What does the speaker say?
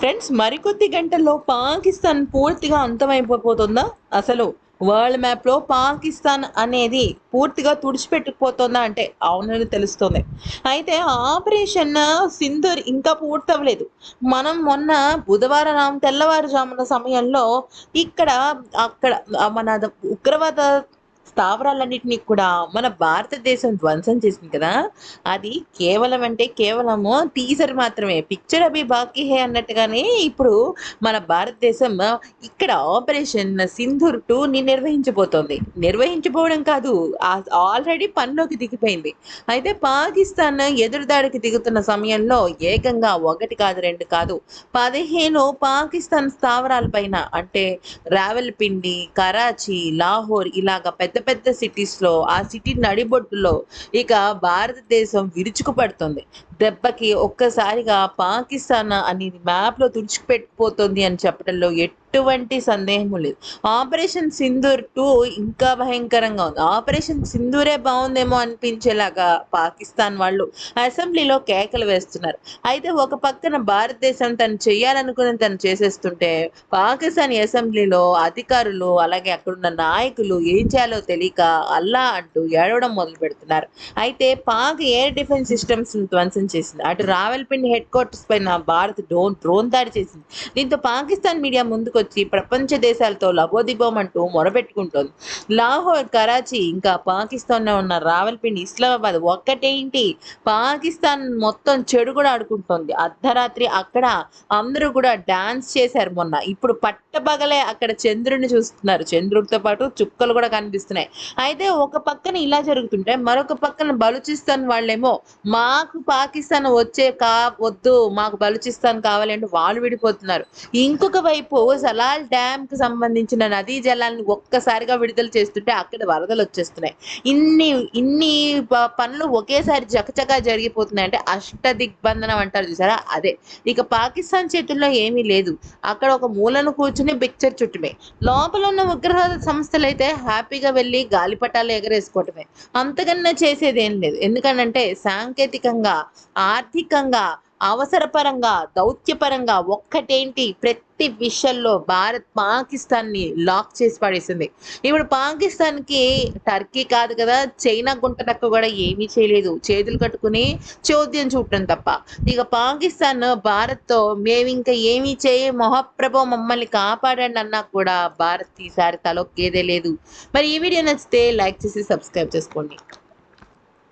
Friends మరికొద్ది గంటల్లో పాకిస్తాన్ పూర్తిగా అంతమైపోతుందా? అసలు వరల్డ్ మ్యాప్లో పాకిస్తాన్ అనేది పూర్తిగా తుడిచిపెట్టుకుపోతుందా అంటే అవునని తెలుస్తుంది. అయితే ఆపరేషన్ సింధూర్ ఇంకా పూర్తవ్వలేదు. మనం మొన్న బుధవారం తెల్లవారుజామున సమయంలో ఇక్కడ అక్కడ మన ఉగ్రవాద స్థావరాలన్నింటినీ కూడా మన భారతదేశం ధ్వంసం చేసింది కదా? అది కేవలం అంటే కేవలము టీజర్ మాత్రమే. పిక్చర్ అవి బాకీ హే అన్నట్టుగానే ఇప్పుడు మన భారతదేశం ఇక్కడ ఆపరేషన్ సింధూర్ టూని నిర్వహించబోతోంది. నిర్వహించబోవడం కాదు ఆల్రెడీ పనిలోకి దిగిపోయింది. అయితే పాకిస్తాన్ ఎదురుదాడికి దిగుతున్న సమయంలో ఏకంగా ఒకటి కాదు రెండు కాదు. పదిహేను పాకిస్తాన్ స్థావరాల పైన అంటే రావెల్పిండి కరాచీ లాహోర్ ఇలాగ పెద్ద పెద్ద సిటీస్లో ఆ సిటీ నడిబొట్టులో ఇక భారతదేశం విరుచుకుపడుతుంది. దెబ్బకి ఒక్కసారిగా పాకిస్తాన్ అనేది మ్యాప్లో తుడిచిపెట్టిపోతుంది అని చెప్పడంలో ఎటువంటి సందేహం లేదు. ఆపరేషన్ సింధూర్ టూ ఇంకా భయంకరంగా ఉంది. ఆపరేషన్ సింధూరే బాగుందేమో అనిపించేలాగా పాకిస్తాన్ వాళ్ళు అసెంబ్లీలో కేకలు వేస్తున్నారు. అయితే ఒక పక్కన భారతదేశం తను చేయాలనుకుని తను చేసేస్తుంటే పాకిస్తాన్ అసెంబ్లీలో అధికారులు అలాగే అక్కడున్న నాయకులు ఏం చేయాలో తెలియక అల్లా అంటూ ఏడవడం మొదలు పెడుతున్నారు అయితే పాక్ ఎయిర్ డిఫెన్స్ సిస్టమ్స్ ధ్వంసం చేసింది. అటు రావెల్పిండి హెడ్ క్వార్టర్స్ పైన భారత్ డ్రోన్ డ్రోన్ దాడి చేసింది. దీంతో పాకిస్తాన్ మీడియా ముందుకొచ్చి ప్రపంచ దేశాలతో లబోదిబోమంటూ మొరబెట్టుకుంటోంది లాహోర్ కరాచీ ఇంకా పాకిస్తాన్లో ఉన్న రావెల్పిండి ఇస్లామాబాద్ ఒక్కటేంటి? పాకిస్తాన్ మొత్తం చెడు కూడా ఆడుకుంటోంది. అర్ధరాత్రి అక్కడ అందరూ కూడా డాన్స్ చేశారు మొన్న. ఇప్పుడు పట్టపగలే అక్కడ చంద్రుడిని చూస్తున్నారు. చంద్రుడితో పాటు చుక్కలు కూడా కనిపిస్తున్నాయి. అయితే ఒక పక్కన ఇలా జరుగుతుంటే మరొక పక్కన బలూచిస్తాన్ వాళ్ళేమో మాకు పాకిస్తాన్ పాకిస్తాన్ వచ్చే కా వద్దు మాకు బలుచిస్తాన్ కావాలి అంటే వాళ్ళు విడిపోతున్నారు. ఇంకొక వైపు సలాల్ డ్యామ్కి సంబంధించిన నదీ జలాన్ని ఒక్కసారిగా విడుదల చేస్తుంటే అక్కడ వరదలు వచ్చేస్తున్నాయి. ఇన్ని ఇన్ని పనులు ఒకేసారి చకచకా జరిగిపోతున్నాయి అంటే అష్ట దిగ్బంధనం అంటారు చూసారా? అదే. ఇక పాకిస్తాన్ చేతుల్లో ఏమీ లేదు. అక్కడ ఒక మూలను కూర్చుని పిక్చర్ చుట్టమే. లోపల ఉన్న ఉగ్రవాద సంస్థలు అయితే హ్యాపీగా వెళ్ళి గాలిపటాలు ఎగరేసుకోవటమే. అంతకన్నా చేసేది ఏం లేదు. ఎందుకంటే సాంకేతికంగా ఆర్థికంగా అవసరపరంగా దౌత్యపరంగా ఒక్కటేంటి? ప్రతి విషయంలో భారత్ పాకిస్తాన్ని లాక్ చేసి పడేసింది. ఇప్పుడు పాకిస్తాన్కి టర్కీ కాదు కదా చైనా గుంటనక్క కూడా ఏమీ చేయలేదు. చేతులు కట్టుకుని చోద్యం చూడటం తప్ప. ఇక పాకిస్తాన్ భారత్తో మేము ఇంకా ఏమీ చేయ మహాప్రభు మమ్మల్ని కాపాడండి అన్నా కూడా భారత్ ఈసారి తలొక్కేదే లేదు. మరి ఈ వీడియో నచ్చితే లైక్ చేసి సబ్స్క్రైబ్ చేసుకోండి.